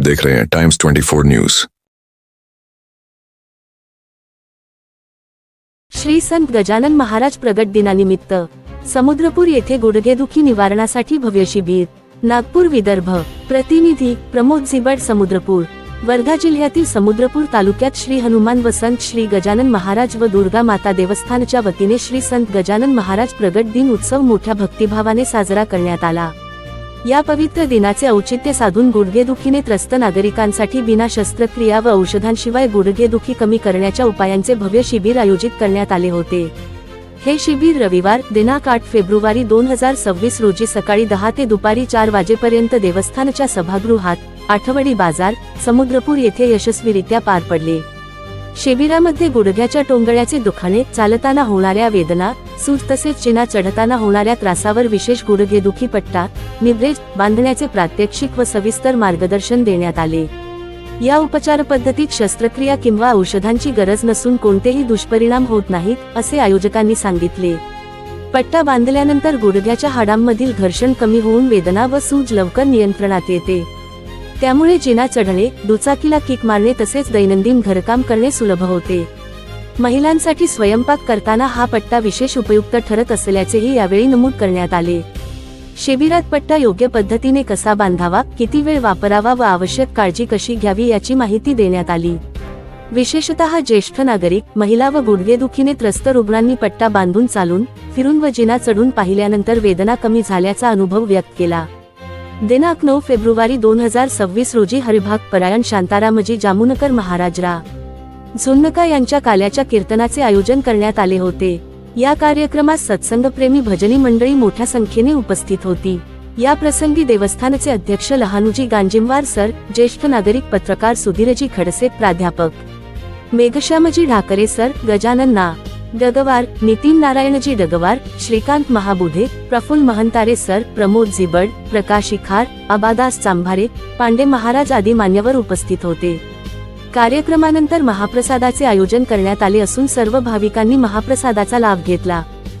देख रहे हैं टाइम्स 24 न्यूज श्री संत गजानन महाराज प्रगट दिनानिमित्त समुद्रपूर येथे गुडघेदुखी निवारणासाठी भव्य शिबिर नागपूर विदर्भ प्रतिनिधी प्रमोद झिबड समुद्रपूर वर्धा जिल्ह्यातील समुद्रपूर तालुक्यात श्री हनुमान व संत श्री गजानन महाराज व दुर्गा माता देवस्थानच्या वतीने श्री संत गजानन महाराज प्रगट दिन उत्सव मोठ्या भक्तिभावाने साजरा करण्यात आला. या पवित्र दिनाचे औचित्य साधून गुडघेदुखीने त्रस्त नागरिकांसाठी बिना शस्त्रक्रिया व औषधांशिवाय गुडघेदुखी कमी करण्याच्या उपायांचे भव्य शिबिर आयोजित करण्यात आले होते. हे शिबिर रविवार दिनांक आठ फेब्रुवारी दोन हजार सव्वीस रोजी सकाळी दहा ते दुपारी चार वाजेपर्यंत देवस्थानच्या सभागृहात आठवडी बाजार समुद्रपूर येथे यशस्वीरित्या पार पडले. शिबिरामध्ये गुडघ्याच्या टोंगळ्याचे दुखाने चालताना होणाऱ्या वेदना सूज तसेच चिना चढताना होणाऱ्या त्रासावर विशेष गुडघेदुखी पट्टा निब्रेज बांधण्याचे प्रात्यक्षिक व सविस्तर मार्गदर्शन देण्यात आले. या उपचार पद्धतीत शस्त्रक्रिया किंवा औषधांची गरज नसून कोणतेही दुष्परिणाम होत नाहीत असे आयोजकांनी सांगितले. पट्टा बांधल्यानंतर गुडघ्याच्या हाडांमधील घर्षण कमी होऊन वेदना व सूज लवकर नियंत्रणात येते. त्यामुळे जिना चढणे दुचाकीला किक मारणे तसेच दैनंदिन घरकाम करणे सुलभ होते. महिलांसाठी स्वयंपाक करताना हा पट्टा विशेष उपयुक्त ठरत असल्याचेही यावेळी नमूद करण्यात आले. शिबिरात पट्टा योग्य पद्धतीने कसा बांधावा किती वेळ वापरावा व आवश्यक काळजी कशी घ्यावी याची माहिती देण्यात आली. विशेषतः ज्येष्ठ नागरिक महिला व गुडघेदुखीने त्रस्त रुग्णांनी पट्टा बांधून चालून फिरून व जिना चढून पाहिल्यानंतर वेदना कमी झाल्याचा अनुभव व्यक्त केला. दिनांक नऊ फेब्रुवारी दोन हजार सव्वीस रोजी हरिभाग परायण शांतारामजी जामुनकर महाराजरा. झुन्नका यांच्या काल्याच्या कीर्तनाचे आयोजन करण्यात आले होते. या कार्यक्रमात सत्संगप्रेमी भजनी मंडळी मोठ्या संख्येने उपस्थित होती. या प्रसंगी देवस्थानचे अध्यक्ष लहानुजी गांजिमवार सर ज्येष्ठ नागरिक पत्रकार सुधीरजी खडसे प्राध्यापक. मेघश्यामजी ढाकरे सर गजानन ना. डगवार नितीन नारायणजी डगवार श्रीकांत महाबुधे प्रफुल्ल महंतारे सर प्रमोद झिबड प्रकाश इखार अबादास चांभारे पांडे महाराज आदी मान्यवर उपस्थित होते. कार्यक्रमानंतर महाप्रसादाचे आयोजन करण्यात आले असून सर्व भाविकांनी महाप्रसादाचा लाभ घेतला.